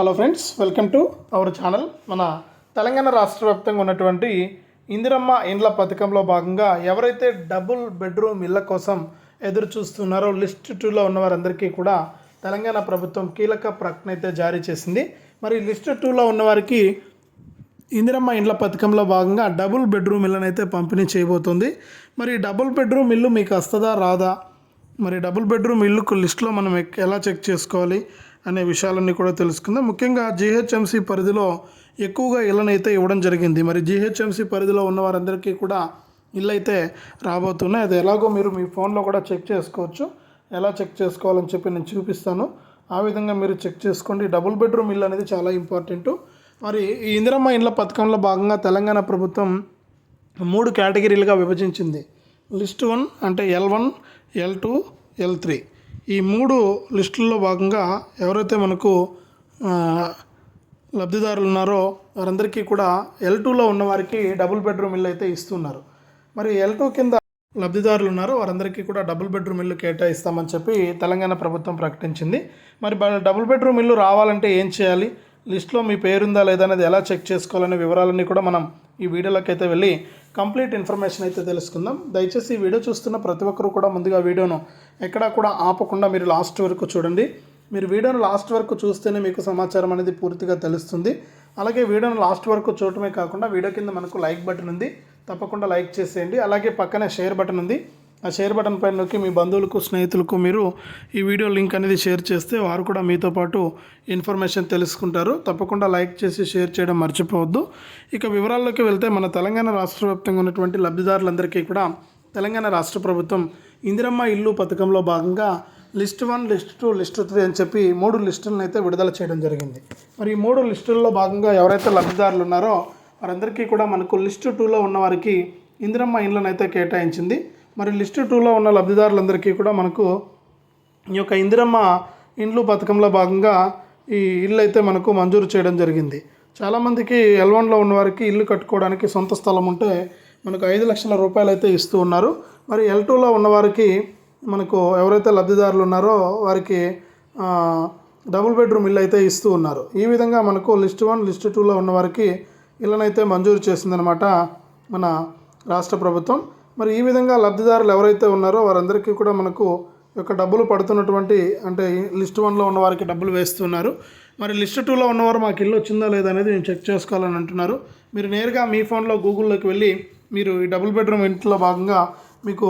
Hello friends welcome to our channel మన తెలంగాణ రాష్ట్ర వ్యాప్తంగా ఉన్నటువంటి ఇందిరమ్మ ఇండ్ల పథకంలో భాగంగా ఎవరైతే డబుల్ బెడ్రూమ్ ఇళ్ళ కోసం ఎదురు చూస్తున్నారో లిస్ట్ టూలో ఉన్న వారందరికీ కూడా తెలంగాణ ప్రభుత్వం కీలక ప్రకటన అయితే జారీ చేసింది. మరి లిస్ట్ టూలో ఉన్నవారికి ఇందిరమ్మ ఇండ్ల పథకంలో భాగంగా డబుల్ బెడ్రూమ్ ఇళ్ళనైతే పంపిణీ చేయబోతుంది. మరి డబుల్ బెడ్రూమ్ ఇల్లు మీకు వస్తుందా రాదా? మరి డబుల్ బెడ్రూమ్ ఇల్లుకు లిస్ట్లో మనం ఎలా చెక్ చేసుకోవాలి? అనే విషయాలన్నీ కూడా తెలుసుకుందాం. ముఖ్యంగా జీహెచ్ఎంసీ పరిధిలో ఎక్కువగా ఇళ్ళనైతే అయితే ఇవ్వడం జరిగింది. మరి జీహెచ్ఎంసీ పరిధిలో ఉన్న వారందరికీ కూడా ఇల్లు అయితే రాబోతున్నాయి. అది ఎలాగో మీరు మీ ఫోన్లో కూడా చెక్ చేసుకోవచ్చు. ఎలా చెక్ చేసుకోవాలని చెప్పి నేను చూపిస్తాను. ఆ విధంగా మీరు చెక్ చేసుకోండి. డబుల్ బెడ్రూమ్ ఇల్లు అనేది చాలా ఇంపార్టెంట్. మరి ఈ ఇందిరమ్మ ఇండ్ల పథకంలో భాగంగా తెలంగాణ ప్రభుత్వం మూడు కేటగిరీలుగా విభజించింది. లిస్ట్ వన్ అంటే L one L two L three. ఈ మూడు లిస్టుల్లో భాగంగా ఎవరైతే మనకు లబ్ధిదారులు ఉన్నారో వారందరికీ కూడా ఎల్ టూలో ఉన్న వారికి డబుల్ బెడ్రూమ్ ఇల్లు అయితే ఇస్తున్నారు. మరి ఎల్ టూ కింద లబ్ధిదారులు ఉన్నారో వారందరికీ కూడా డబుల్ బెడ్రూమ్ ఇల్లు కేటాయిస్తామని చెప్పి తెలంగాణ ప్రభుత్వం ప్రకటించింది. మరి డబుల్ బెడ్రూమ్ ఇల్లు రావాలంటే ఏం చేయాలి? లిస్ట్లో మీ పేరుందా లేదా అనేది ఎలా చెక్ చేసుకోవాలనే వివరాలన్నీ కూడా మనం ఈ వీడియోలోకి అయితే వెళ్ళి కంప్లీట్ ఇన్ఫర్మేషన్ అయితే తెలుసుకుందాం. దయచేసి ఈ వీడియో చూస్తున్న ప్రతి ఒక్కరు కూడా ముందుగా వీడియోను ఎక్కడా కూడా ఆపకుండా మీరు లాస్ట్ వరకు చూడండి. మీరు వీడియోను లాస్ట్ వరకు చూస్తేనే మీకు సమాచారం అనేది పూర్తిగా తెలుస్తుంది. అలాగే వీడియోను లాస్ట్ వరకు చూడటమే కాకుండా వీడియో కింద మనకు లైక్ బటన్ ఉంది. తప్పకుండా లైక్ చేసేయండి. అలాగే పక్కనే షేర్ బటన్ ఉంది. ఆ షేర్ బటన్ పైన నొక్కి మీ బంధువులకు స్నేహితులకు మీరు ఈ వీడియో లింక్ అనేది షేర్ చేస్తే వారు కూడా మీతో పాటు ఇన్ఫర్మేషన్ తెలుసుకుంటారు. తప్పకుండా లైక్ చేసి షేర్ చేయడం మర్చిపోవద్దు. ఇక వివరాల్లోకి వెళ్తే మన తెలంగాణ రాష్ట్ర వ్యాప్తంగా ఉన్నటువంటి లబ్ధిదారులందరికీ కూడా తెలంగాణ రాష్ట్ర ప్రభుత్వం ఇందిరమ్మ ఇల్లు పథకంలో భాగంగా list one list two list three అని చెప్పి మూడు లిస్టులను అయితే విడుదల చేయడం జరిగింది. మరి ఈ మూడు లిస్టుల్లో భాగంగా ఎవరైతే లబ్ధిదారులు ఉన్నారో వారందరికీ కూడా మనకు లిస్ట్ టూలో ఉన్న వారికి ఇందిరమ్మ ఇళ్ళను అయితే కేటాయించింది. మరి లిస్ట్ టూలో ఉన్న లబ్ధిదారులందరికీ కూడా మనకు ఈ యొక్క ఇందిరమ్మ ఇండ్లు పథకంలో భాగంగా ఈ ఇల్లు అయితే మనకు మంజూరు చేయడం జరిగింది. చాలామందికి ఎల్వన్లో ఉన్నవారికి ఉన్న వారికి ఇల్లు కట్టుకోవడానికి సొంత స్థలం ఉంటే మనకు ఐదు లక్షల రూపాయలు అయితే ఇస్తూ ఉన్నారు. మరి ఎల్ టూలో ఉన్నవారికి మనకు ఎవరైతే లబ్ధిదారులు ఉన్నారో వారికి డబుల్ బెడ్రూమ్ ఇల్లు అయితే ఇస్తూ ఉన్నారు. ఈ విధంగా మనకు లిస్ట్ వన్ లిస్ట్ టూలో ఉన్నవారికి ఇళ్ళనైతే మంజూరు చేసిందనమాట మన రాష్ట్ర ప్రభుత్వం. మరి ఈ విధంగా లబ్ధిదారులు ఎవరైతే ఉన్నారో వారందరికీ కూడా మనకు యొక్క డబ్బులు పడుతున్నటువంటి అంటే లిస్ట్ వన్లో ఉన్న వారికి డబ్బులు వేస్తున్నారు. మరి లిస్ట్ టూలో ఉన్నవారు మాకు ఇల్లు వచ్చిందా లేదా అనేది నేను చెక్ చేసుకోవాలని అంటున్నారు. మీరు నేరుగా మీ ఫోన్లో గూగుల్లోకి వెళ్ళి మీరు ఈ డబుల్ బెడ్రూమ్ ఇంట్లో భాగంగా మీకు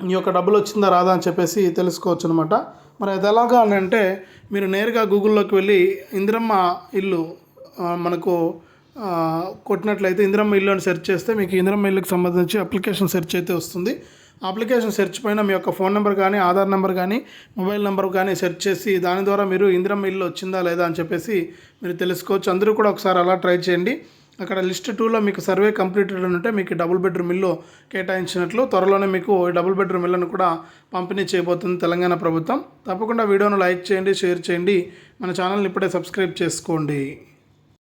ఈ యొక్క డబ్బులు వచ్చిందా రాదా అని చెప్పేసి తెలుసుకోవచ్చు అనమాట మరి అది ఎలాగా అని అంటే మీరు నేరుగా గూగుల్లోకి వెళ్ళి ఇందిరమ్మ ఇల్లు మనకు కొట్టినట్లయితే ఇందిరమ్మ ఇల్లు అని సెర్చ్ చేస్తే మీకు ఇందిరమ్మ ఇల్లుకి సంబంధించి అప్లికేషన్ సెర్చ్ అయితే వస్తుంది. ఆ అప్లికేషన్ సెర్చ్ పైన మీ యొక్క ఫోన్ నెంబర్ కానీ ఆధార్ నెంబర్ కానీ మొబైల్ నెంబర్ కానీ సెర్చ్ చేసి దాని ద్వారా మీరు ఇందిరమ్మ ఇల్లు వచ్చిందా లేదా అని చెప్పేసి మీరు తెలుసుకోవచ్చు. అందరూ కూడా ఒకసారి అలా ట్రై చేయండి. అక్కడ లిస్ట్ టూలో మీకు సర్వే కంప్లీటెడ్ అని ఉంటే మీకు డబుల్ బెడ్రూమ్ ఇల్లు కేటాయించినట్లు త్వరలోనే మీకు డబుల్ బెడ్రూమ్ ఇల్లును కూడా పంపిణీ చేయబోతుంది తెలంగాణ ప్రభుత్వం. తప్పకుండా వీడియోను లైక్ చేయండి షేర్ చేయండి. మన ఛానల్ని ఇప్పుడే సబ్స్క్రైబ్ చేసుకోండి.